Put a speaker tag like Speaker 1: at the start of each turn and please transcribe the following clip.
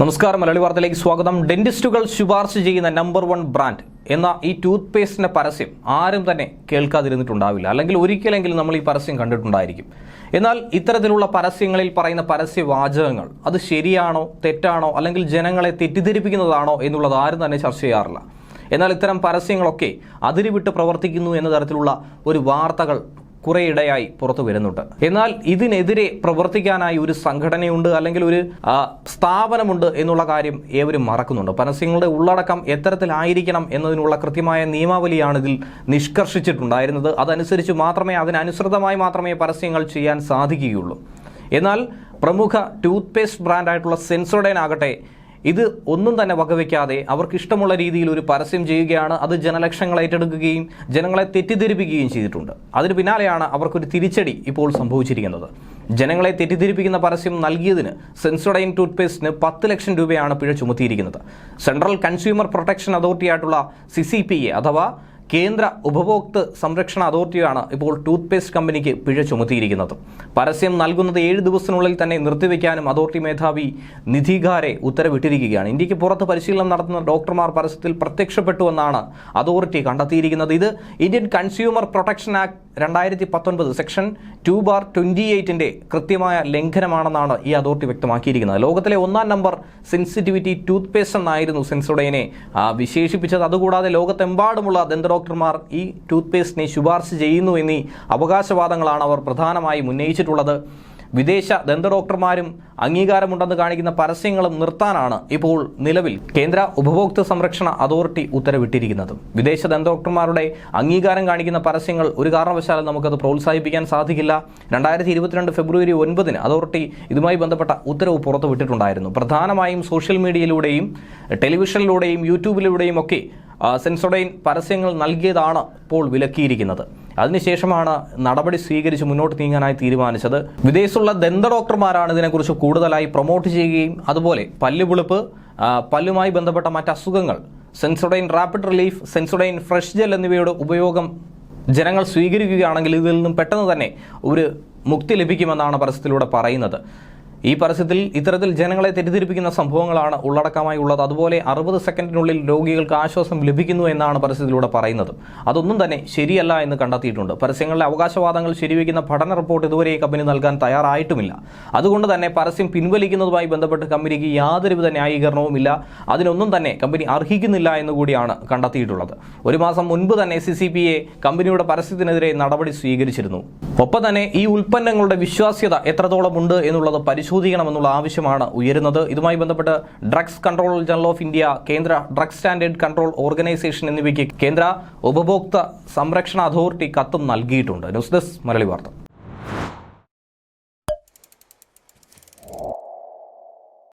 Speaker 1: നമസ്കാരം. മലയാളി വാർത്തയിലേക്ക് സ്വാഗതം. ഡെന്റിസ്റ്റുകൾ ശുപാർശ ചെയ്യുന്ന നമ്പർ വൺ ബ്രാൻഡ് എന്ന ഈ ടൂത്ത് പേസ്റ്റിന്റെ പരസ്യം ആരും തന്നെ കേൾക്കാതിരുന്നിട്ടുണ്ടാവില്ല. അല്ലെങ്കിൽ ഒരിക്കലെങ്കിലും നമ്മൾ ഈ പരസ്യം കണ്ടിട്ടുണ്ടായിരിക്കും. എന്നാൽ ഇത്തരത്തിലുള്ള പരസ്യങ്ങളിൽ പറയുന്ന പരസ്യ വാചകങ്ങൾ അത് ശരിയാണോ തെറ്റാണോ അല്ലെങ്കിൽ ജനങ്ങളെ തെറ്റിദ്ധരിപ്പിക്കുന്നതാണോ എന്നുള്ളത് ആരും തന്നെ ചർച്ച ചെയ്യാറില്ല. എന്നാൽ ഇത്തരം പരസ്യങ്ങളൊക്കെ അതിരുവിട്ട് പ്രവർത്തിക്കുന്നു എന്ന തരത്തിലുള്ള ഒരു വാർത്തകൾ കുറേയിടെയായി പുറത്തു വരുന്നുണ്ട്. എന്നാൽ ഇതിനെതിരെ പ്രവർത്തിക്കാനായി ഒരു സംഘടനയുണ്ട് അല്ലെങ്കിൽ ഒരു സ്ഥാപനമുണ്ട് എന്നുള്ള കാര്യം ഏവരും മറക്കുന്നുണ്ട്. പരസ്യങ്ങളുടെ ഉള്ളടക്കം എത്തരത്തിലായിരിക്കണം എന്നതിനുള്ള കൃത്യമായ നിയമാവലിയാണ് ഇതിൽ നിഷ്കർഷിച്ചിട്ടുണ്ടായിരുന്നത്. അതനുസരിച്ച് മാത്രമേ അതിനനുസൃതമായി മാത്രമേ പരസ്യങ്ങൾ ചെയ്യാൻ സാധിക്കുകയുള്ളൂ. എന്നാൽ പ്രമുഖ ടൂത്ത് പേസ്റ്റ് ബ്രാൻഡായിട്ടുള്ള സെൻസോഡൈൻ ആകട്ടെ ഇത് ഒന്നും തന്നെ വകവയ്ക്കാതെ അവർക്ക് ഇഷ്ടമുള്ള രീതിയിൽ ഒരു പരസ്യം ചെയ്യുകയാണ് അത് ജനലക്ഷങ്ങൾ ഏറ്റെടുക്കുകയും ജനങ്ങളെ തെറ്റിദ്ധരിപ്പിക്കുകയും ചെയ്തിട്ടുണ്ട്. അതിന് പിന്നാലെയാണ് അവർക്കൊരു തിരിച്ചടി ഇപ്പോൾ സംഭവിച്ചിരിക്കുന്നത്. ജനങ്ങളെ തെറ്റിദ്ധരിപ്പിക്കുന്ന പരസ്യം നൽകിയതിന് സെൻസോഡൈൻ ടൂത്ത് പേസ്റ്റിന് പത്ത് ലക്ഷം രൂപയാണ് പിഴ ചുമത്തിയിരിക്കുന്നത്. സെൻട്രൽ കൺസ്യൂമർ പ്രൊട്ടക്ഷൻ അതോറിറ്റി ആയിട്ടുള്ള സി അഥവാ കേന്ദ്ര ഉപഭോക്തൃ സംരക്ഷണ അതോറിറ്റിയാണ് ഇപ്പോൾ ടൂത്ത് പേസ്റ്റ് കമ്പനിക്ക് പിഴ ചുമത്തിയിരിക്കുന്നത്. പരസ്യം നൽകുന്നത് ഏഴ് ദിവസത്തിനുള്ളിൽ തന്നെ നിർത്തിവെക്കാനും അതോറിറ്റി മേധാവി നിധികാരെ ഉത്തരവിട്ടിരിക്കുകയാണ്. ഇന്ത്യയ്ക്ക് പുറത്ത് പരിശീലനം നടത്തുന്ന ഡോക്ടർമാർ പരസ്യത്തിൽ പ്രത്യക്ഷപ്പെട്ടുവെന്നാണ് അതോറിറ്റി കണ്ടെത്തിയിരിക്കുന്നത്. ഇത് ഇന്ത്യൻ കൺസ്യൂമർ പ്രൊട്ടക്ഷൻ ആക്ട് രണ്ടായിരത്തി പത്തൊൻപത് സെക്ഷൻ ടു ബാർ ട്വന്റി എയ്റ്റിന്റെ കൃത്യമായ ലംഘനമാണെന്നാണ് ഈ അതോറിറ്റി വ്യക്തമാക്കിയിരിക്കുന്നത്. ലോകത്തിലെ ഒന്നാം നമ്പർ സെൻസിറ്റിവിറ്റി ടൂത്ത് പേസ്റ്റ് എന്നായിരുന്നു സെൻസോഡൈനെ വിശേഷിപ്പിച്ചത്. അതുകൂടാതെ ലോകത്തെമ്പാടുമുള്ള ദന്ത ഡോക്ടർമാർ ഈ ടൂത്ത് പേസ്റ്റിനെ ശുപാർശ ചെയ്യുന്നു എന്നീ അവകാശവാദങ്ങളാണ് അവർ പ്രധാനമായും ഉന്നയിച്ചിട്ടുള്ളത്. വിദേശ ദന്ത ഡോക്ടർമാരും അംഗീകാരമുണ്ടെന്ന് കാണിക്കുന്ന പരസ്യങ്ങളും നിർത്താനാണ് ഇപ്പോൾ നിലവിൽ കേന്ദ്ര ഉപഭോക്തൃ സംരക്ഷണ അതോറിറ്റി ഉത്തരവിട്ടിരിക്കുന്നത്. വിദേശ ദന്ത ഡോക്ടർമാരുടെ അംഗീകാരം കാണിക്കുന്ന പരസ്യങ്ങൾ ഒരു കാരണവശാലും നമുക്കത് പ്രോത്സാഹിപ്പിക്കാൻ സാധിക്കില്ല. രണ്ടായിരത്തി ഇരുപത്തിരണ്ട് ഫെബ്രുവരി ഒൻപതിന് അതോറിറ്റി ഇതുമായി ബന്ധപ്പെട്ട ഉത്തരവ് പുറത്തുവിട്ടിട്ടുണ്ടായിരുന്നു. പ്രധാനമായും സോഷ്യൽ മീഡിയയിലൂടെയും ടെലിവിഷനിലൂടെയും യൂട്യൂബിലൂടെയും ഒക്കെ സെൻസോഡൈൻ പരസ്യങ്ങൾ നൽകിയതാണ് ഇപ്പോൾ വിലക്കിയിരിക്കുന്നത്. അതിനുശേഷമാണ് നടപടി സ്വീകരിച്ച് മുന്നോട്ട് നീങ്ങാനായി തീരുമാനിച്ചത്. വിദേശത്തുള്ള ദന്ത ഡോക്ടർമാരാണ് ഇതിനെക്കുറിച്ച് കൂടുതലായി പ്രൊമോട്ട് ചെയ്യുകയും അതുപോലെ പല്ലുപുളിപ്പ് പല്ലുമായി ബന്ധപ്പെട്ട മറ്റ് അസുഖങ്ങൾ Sensodyne rapid relief Sensodyne fresh gel എന്നിവയുടെ ഉപയോഗം ജനങ്ങൾ സ്വീകരിക്കുകയാണെങ്കിൽ ഇതിൽ നിന്നും പെട്ടെന്ന് തന്നെ ഒരു മുക്തി ലഭിക്കുമെന്നാണ് പരസ്യത്തിലൂടെ പറയുന്നത്. ഈ പരസ്യത്തിൽ ഇത്തരത്തിൽ ജനങ്ങളെ തെറ്റിദ്ധരിപ്പിക്കുന്ന സംഭവങ്ങളാണ് ഉള്ളടക്കമായി ഉള്ളത്. അതുപോലെ അറുപത് സെക്കൻഡിനുള്ളിൽ രോഗികൾക്ക് ആശ്വാസം ലഭിക്കുന്നു എന്നാണ് പരസ്യത്തിലൂടെ പറയുന്നത്. അതൊന്നും തന്നെ ശരിയല്ല എന്ന് കണ്ടെത്തിയിട്ടുണ്ട്. പരസ്യങ്ങളിലെ അവകാശവാദങ്ങൾ ശരിവയ്ക്കുന്ന പഠന റിപ്പോർട്ട് ഇതുവരെ കമ്പനി നൽകാൻ തയ്യാറായിട്ടുമില്ല. അതുകൊണ്ട് തന്നെ പരസ്യം പിൻവലിക്കുന്നതുമായി ബന്ധപ്പെട്ട് കമ്പനിക്ക് യാതൊരുവിധ ന്യായീകരണവുമില്ല. അതിനൊന്നും തന്നെ കമ്പനി അർഹിക്കുന്നില്ല എന്ന് കൂടിയാണ് കണ്ടെത്തിയിട്ടുള്ളത്. ഒരു മാസം മുൻപ് തന്നെ സി സി പി എ കമ്പനിയുടെ പരസ്യത്തിനെതിരെ നടപടി സ്വീകരിച്ചിരുന്നു. ഒപ്പം തന്നെ ഈ ഉൽപ്പന്നങ്ങളുടെ വിശ്വാസ്യത എത്രത്തോളം ഉണ്ട് എന്നുള്ളത് പരിശോധിക്കണമെന്നുള്ള ആവശ്യമാണ് ഉയരുന്നത്. ഇതുമായി ബന്ധപ്പെട്ട് drugs control general of India കേന്ദ്ര ഡ്രഗ്സ് സ്റ്റാൻഡേർഡ് കൺട്രോൾ ഓർഗനൈസേഷൻ എന്നിവയ്ക്ക് കേന്ദ്ര ഉപഭോക്തൃ സംരക്ഷണ അതോറിറ്റി കത്തും നൽകിയിട്ടുണ്ട്. ന്യൂസ് ഡെസ്ക് മലയാളി വാർത്ത.